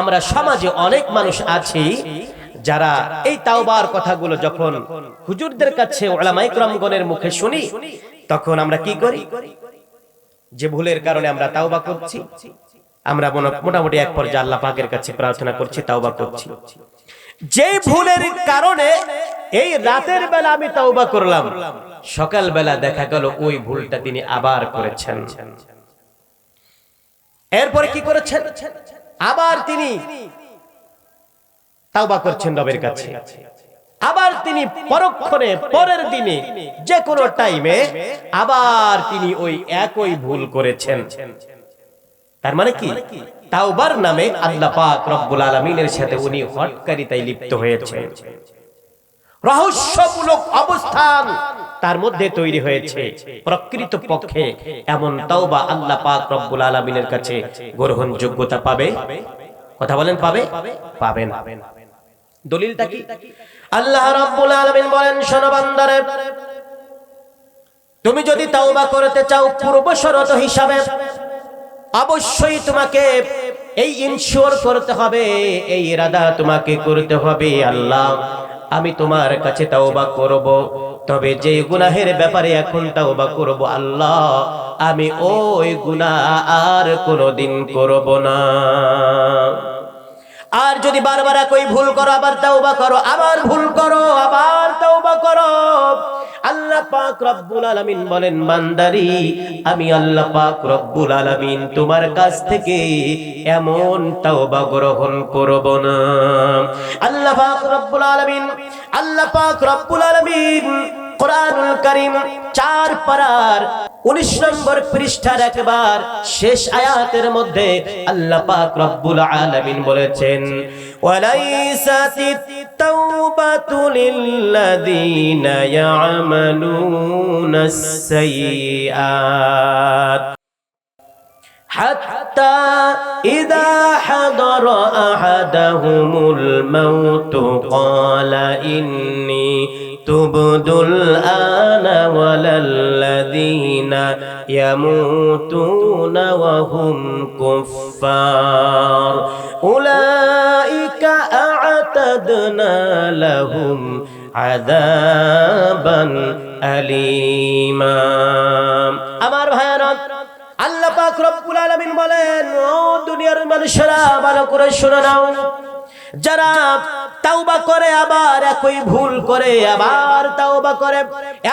আমরা সমাজে অনেক মানুষ আছি যারা এই তাওবার কথাগুলো যখন হুজুরদের কাছে ওলামাই ক্রমগণের মুখে শুনি, তখন আমরা কি করি? যে ভুলের কারণে আমরা তাওবা করছি। আমরা মোটামুটি এক পর্যায়ে আল্লাহ পাকের কাছে প্রার্থনা করছি, তাওবা করছি। যে ভুলের কারণে এই রাতের বেলা আমি তাওবা করলাম সকাল বেলা দেখা গেল ওই ভুলটা তিনি আবার করেছেন। এরপরে কি করেছেন? আবার তিনি তাওবা করছেন রবের কাছে। আবার তিনি পরক্ষণে পরের দিনে যে কোনো টাইমে আবার তিনি ওই একই ভুল করেছেন। তার মানে কি? তাওবার নামে আল্লাহ পাক রব্বুল আলামিনের সাথে উনি হটকারিতায় লিপ্ত হয়েছে রহস্যমূলক অবস্থান তার মধ্যে তৈরি হয়েছে। প্রকৃত পক্ষে এমন তাওবা আল্লাহ পাক রব্বুল আলামিনের কাছে গ্রহণযোগ্যতা পাবে? কথা বলেন পাবে? পাবে। না দলিলটা কি? আল্লাহ রাব্বুল আলামিন বলেন শোনো বান্দারে তুমি যদি তাওবা করতে চাও পূর্ব শরত হিসাবে অবশ্যই তোমাকে এই ইনশিওর করতে হবে এই ইরাদা তোমাকে করতে হবে আল্লাহ আমি তোমার কাছে তাওবা করব। তবে যে গুনাহের ব্যাপারে এখন তাওবা করব, আল্লাহ, আমি ওই গুনাহ আর কোনোদিন করব না। আর যদি বারবার একই ভুল করো, আবার তাওবা করো, আবার ভুল করো, আবার তাওবা করো। আল্লাহ পাক রব্বুল আলামিন বলেন, বান্দারি, আমি আল্লাহ পাক রব্বুল আলামিন তোমার কাছ থেকে এমন তাওবা গ্রহণ না। চার পারার উনিশ নম্বর পৃষ্ঠার একবার শেষ আয়াতের মধ্যে আল্লাহ পাক রব্বুল আলামিন বলেছেন ওয়ালাইসাতিত তাওবাতু লিল্লাযীনা ইয়ামালুনাস সাইয়্যাত حتى إذا حضر أحدهم الموت قال إني تبت الآن ولا الذين يموتون وهم كفار أولئك أعتدنا لهم عذابا أليما আমার ভাইয়ারা আল্লাহ পাক রব্বুল আলামিন বলেন ও দুনিয়ার মানুষেরা ভালো করে শুনে নাও যারা তাওবা করে আবার একই ভুল করে আবার তাওবা করে।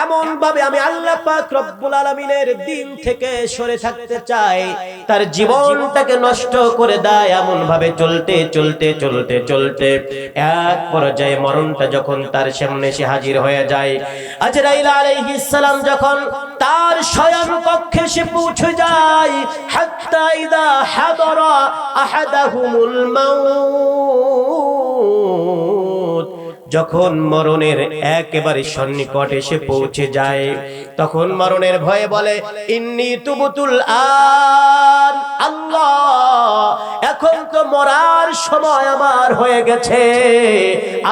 এমন ভাবে আমি আল্লাহ পাক রব্বুল আলামিনের দিন থেকে সরে থাকতে চাই। তার জীবনটাকে নষ্ট করে দেয় এমন ভাবে চলতে চলতে চলতে চলতে। এক পর্যায়ে মরণটা যখন তার সামনে সে হাজির হয়ে যায়, আজরাইল আলাইহিস সালাম যখন তার শয়ন কক্ষে সে পৌঁছে যায়, হাত্তা ইদা হাদরা আহাদাহুমুল মাউত। যখন মরণের একেবারে সন্নিকট এসে পৌঁছে যায়, তখন মরণের ভয়ে বলে, ইন্নি তুবুতুল আন, আল্লাহ, এখন তো মরার সময় আমার হয়ে গেছে।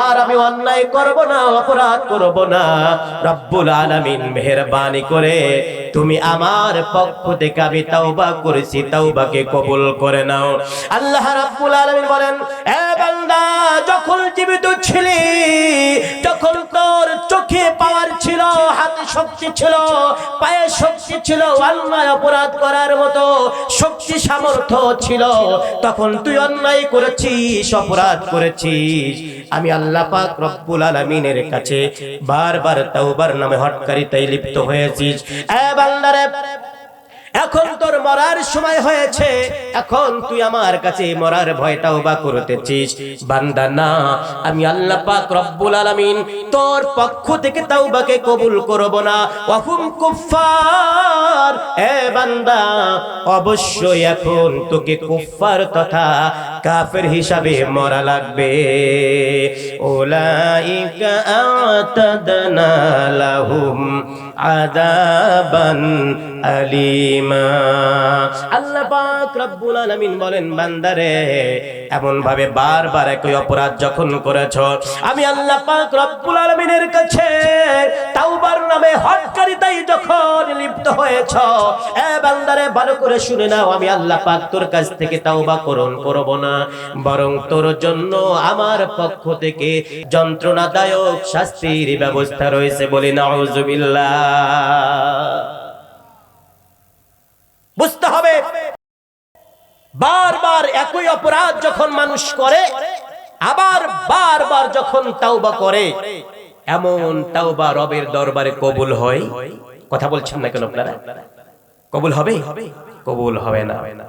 আর আমি অন্যায় করব না, অপরাধ করব না। রব্বুল আলামিন মেহেরবানি করে তুমি আমার পক্ষ থেকে আমি তাওবা করেছি, তাওবাকে কবুল করে নাও। আল্লাহ রাব্বুল আলামিন বলেন, এ শক্তি ছিল পায়ে শক্তি ছিল, অন্যায় অপরাধ করার মতো শক্তি সামর্থ্য ছিল। তখন তুই অন্যায় করেছিস, অপরাধ করেছিস। আমি আল্লাহ পাক রব্বুল আলামিনের কাছে বারবার তাওবার নামে হটকারিতায় লিপ্ত হয়েছিস। এ বান্দারে এখন তোর মরার সময় হয়েছে, এখন তুই আমার কাছে মরার ভয়টাও বা করতেছিস। বান্দা, না, আমি আল্লাহ পাক রব্বুল আলামিন তোর পক্ষ থেকে তাওবাকে কবুল করব না। ওয়াহুম কুফফার। এ বান্দা, অবশ্যই এখন তোকে কুফফার তথা কাফের হিসাবে মরা লাগবে। ওলাইকা আযাবান আলিমা। আল্লাহ পাক রব্বুল আলামিন বলেন বান্দারে এমন ভাবে বারবার একই অপরাধ যখন করেছ। আমি আল্লাহ পাক রব্বুল আলামিনের কাছে তাওবার নামে হটকারিতাই যখন লিপ্ত হয়েছ, এ বান্দারে ভালো করে শুনে নাও, আমি আল্লাহ পাক তোর কাছ থেকে তাওবা করণ করব না। বরং তোর জন্য আমার পক্ষ থেকে যন্ত্রণাদায়ক শাস্তির ব্যবস্থা রয়েছে বলে নাউজুবিল্লাহ। বুঝতে হবে? বারবার একই অপরাধ যখন মানুষ করে, আবার বারবার যখন তাওবা করে, এমন তাওবা রবের দরবারে কবুল হয়? কথা বলছেন না কেন আপনারা? কবুল হবে? কবুল হবে না।